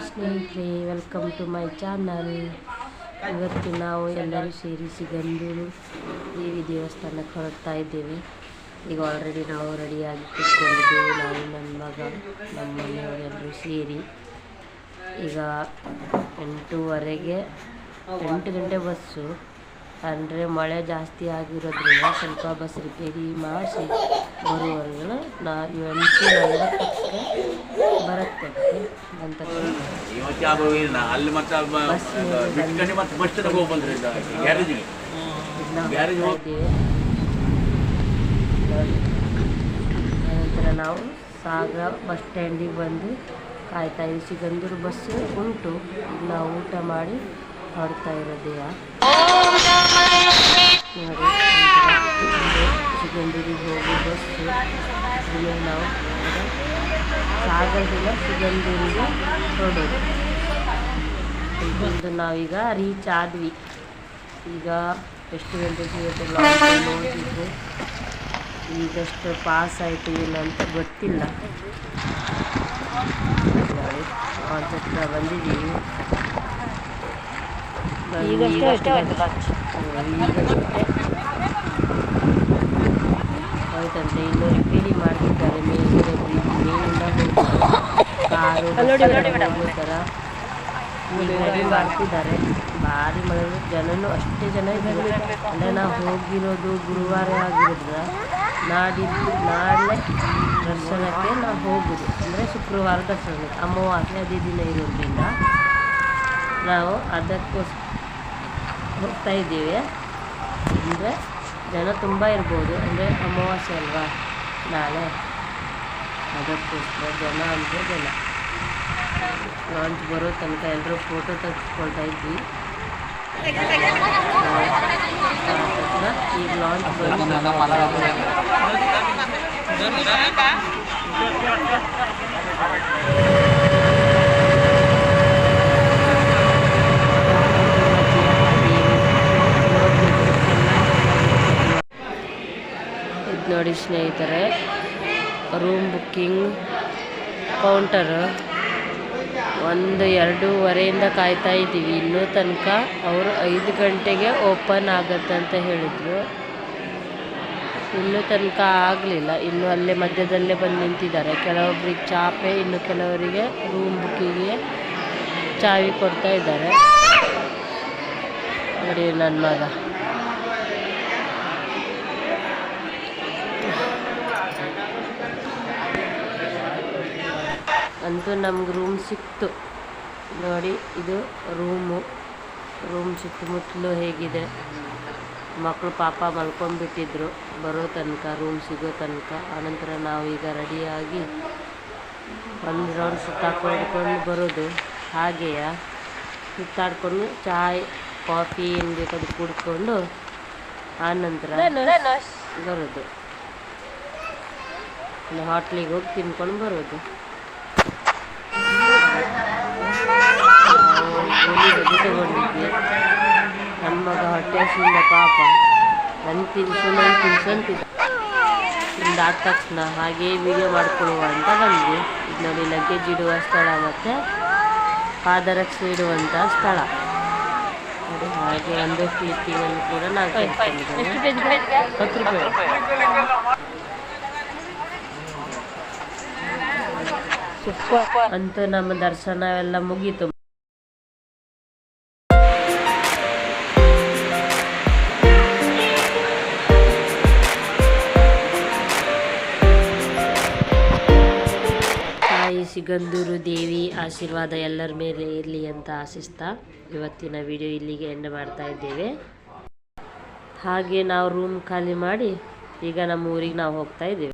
ಸ್ನೇಹಿತರೆ. Welcome to my channel ಇವತ್ತು ನಾವು ಎಲ್ಲರೂ ಸೇರಿ ಸಿಗಂದೂರು ದೇವಿ ದೇವಸ್ಥಾನಕ್ಕೆ ಹೊರಡ್ತಾ ಇದ್ದೇವೆ. ಈಗ ಆಲ್ರೆಡಿ ನಾವು ರೆಡಿಯಾಗಿ ಕೂತ್ಕೊಂಡಿದ್ದೇವೆ. ನಾವು ನನ್ನ ಮಗ ನಮ್ಮ ಮನೆಯವರೆಲ್ಲರೂ ಸೇರಿ. ಈಗ ಎಂಟೂವರೆಗೆ ಎಂಟು ಗಂಟೆ ಬಸ್ಸು. ಅಂದರೆ ಮಳೆ ಜಾಸ್ತಿ ಆಗಿರೋದ್ರಿಂದ ಸ್ವಲ್ಪ ಬಸ್ ರಿಪೇರಿ ಮಾಡಿಸಿ ಬರುವವರೆಗೂ ನಾ ಎಂಟು ನಲವತ್ತಕ್ಕೆ ಬರುತ್ತೆ. ಅಂತ ನಂತರ ನಾವು ಸಾಗರ ಬಸ್ ಸ್ಟ್ಯಾಂಡಿಗೆ ಬಂದು ಕಾಯ್ತಾ ಇದ್ದೀವಿ ಸಿಗಂದೂರು ಬಸ್ಸು ಉಂಟು. ನಾವು ಊಟ ಮಾಡಿ ನೋಡಿ ನಂತರ ಸಿಗಂದೂರಿಗೆ ಹೋಗೋ ಬಸ್ಸು. ನಾವು ಸಾಗರದಿಂದ ಸಿಗಂದೂರಿಗೆ ಹೊರಡೋದು. ಇದೊಂದು ನಾವೀಗ ರೀಚ್ ಆದ್ವಿ. ಈಗ ಎಷ್ಟು ಗಂಟೆಗೆ ನೋಡಿದ್ರು ಈಗಷ್ಟು ಪಾಸ್ ಆಯಿತು ಇಲ್ಲ ಅಂತ ಗೊತ್ತಿಲ್ಲ. ಬಂದಿದ್ದೀವಿ. ಬಂದು ಈಗಷ್ಟೇ ಈಗಷ್ಟೇ ಹೋಯ್ತಂತೆ ಇನ್ನು ರಿಪೇರಿ ಮಾಡ್ತಿದ್ದಾರೆ ಮೇಲ್ಗಡೆ ಮೇಲಿಂದ ಕಾರು ಥರ ರೆಡಿ ಮಾಡ್ತಿದ್ದಾರೆ ಭಾರಿ ಮಳೆ ಜನನು ಅಷ್ಟೇ ಜನ ಇದ್ದಾರೆ. ಅಂದರೆ ನಾವು ಹೋಗಿರೋದು ಗುರುವಾರ ಆಗಿರೋದ್ರ ನಾಡಿದ್ದು ನಾಳೆ ದರ್ಶನಕ್ಕೆ ನಾವು ಹೋಗುದು. ಅಂದರೆ ಶುಕ್ರವಾರ ದರ್ಶನಕ್ಕೆ ಅಮ್ಮವಾಸೆ ಅದೇ ದಿನ ಇರೋದ್ರಿಂದ ನಾವು ಅದಕ್ಕೋಸ್ಕರ ಹೋಗ್ತಾ ಇದ್ದೀವಿ. ಅಂದರೆ ಜನ ತುಂಬ ಇರ್ಬೋದು. ಅಂದರೆ ಅಮಾವಾಸ್ಯೆ ಅಲ್ವಾ? ನಾಳೆ. ಅದಕ್ಕೋಸ್ಕರ ಜನ ಅಂದರೆ ಜನ. ಲಾಂಚ್ ಬರೋ ತನಕ ಎಲ್ಲರೂ ಫೋಟೋ ತೆಗೆಸ್ಕೊಳ್ತಾ ಇದ್ವಿ. ಈಗ ಲಾಂಚ್ ಬಂದು ಇದು ನೋಡಿ ಸ್ನೇಹಿತರೆ ರೂಮ್ ಬುಕ್ಕಿಂಗ್ ಕೌಂಟರ್ ಒಂದು ಎರಡೂವರೆಯಿಂದ ಕಾಯ್ತಾ ಇದ್ದೀವಿ. ಇನ್ನೂ ತನಕ ಅವರು ಐದು ಗಂಟೆಗೆ ಓಪನ್ ಆಗುತ್ತೆ ಅಂತ ಹೇಳಿದರು. ಇನ್ನೂ ತನಕ ಆಗಲಿಲ್ಲ. ಇನ್ನು ಅಲ್ಲೇ ಮಧ್ಯದಲ್ಲೇ ಬಂದು ನಿಂತಿದ್ದಾರೆ. ಕೆಲವೊಬ್ರಿಗೆ ಚಾಪೆ, ಇನ್ನು ಕೆಲವರಿಗೆ ರೂಮ್ ಬುಕ್ಕಿಗೆ ಚಾವಿ ಕೊಡ್ತಾ ಇದ್ದಾರೆ. ನೋಡಿ ನನ್ನ ಮಗ. ಅಂತೂ ನಮ್ಗೆ ರೂಮ್ ಸಿಕ್ತು. ನೋಡಿ, ಇದು ರೂಮು ರೂಮ್ ಸುತ್ತಮುತ್ತಲು ಹೇಗಿದೆ. ಮಕ್ಕಳು ಪಾಪ ಮಲ್ಕೊಂಡ್ಬಿಟ್ಟಿದ್ರು. ಬರೋ ತನಕ ರೂಮ್ ಸಿಗೋ ತನಕ. ಆನಂತರ ನಾವು ಈಗ ರೆಡಿಯಾಗಿ ಒಂದು ರೌಂಡ್ ಸುತ್ತಾಕೊಂಡು ಬರೋದು. ಹಾಗೆಯ ಸುತ್ತಾಡ್ಕೊಂಡು ಚಾಯ್ ಕಾಫಿ ಏನು ಬೇಕಾದ್ರೂ ಕುಡ್ಕೊಂಡು ಆನಂತರ ಬರೋದು. ಹೋಟ್ಲಿಗೆ ಹೋಗಿ ತಿನ್ಕೊಂಡು ಬರೋದು. ನನ್ನ ಮಗ ಹೊಟ್ಟೆ ಹಸಿಯಿಂದ ಪಾಪ ನನ್ನ ತಿನ್ಸು ನನ್ನ ತಿನ್ಸು. ಅಂತಿದ್ದ ಇದಾದ ತಕ್ಷಣ ಹಾಗೇ ವಿಡಿಯೋ ಮಾಡ್ಕೊಳ್ಳುವ ಅಂತ ಬಂದ್ವಿ. ಇದು ನೋಡಿ ಲಗೇಜ್ ಇಡುವ ಸ್ಥಳ. ಮತ್ತು ಪಾದರಕ್ಷೆ ಇಡುವಂಥ ಸ್ಥಳ ನೋಡಿ ಹಾಗೆ ಒಂದು ಫೀಟಿಂಗನ್ನು ಕೂಡ ನಾವು ಹತ್ತು ರೂಪಾಯಿ. ಅಂತೂ ನಮ್ಮ ದರ್ಶನ ಎಲ್ಲ ಮುಗೀತು. ತಾಯಿ ಸಿಗಂದೂರು ದೇವಿ ಆಶೀರ್ವಾದ ಎಲ್ಲರ ಮೇಲೆ ಇರಲಿ ಅಂತ ಆಶಿಸ್ತಾ ಇವತ್ತಿನ ವಿಡಿಯೋ ಇಲ್ಲಿಗೆ ಎಂಡ್ ಮಾಡ್ತಾ ಇದ್ದೇವೆ. ಹಾಗೆ ನಾವು ರೂಮ್ ಖಾಲಿ ಮಾಡಿ ಈಗ ನಮ್ಮ ಊರಿಗೆ ನಾವು ಹೋಗ್ತಾ ಇದ್ದೇವೆ.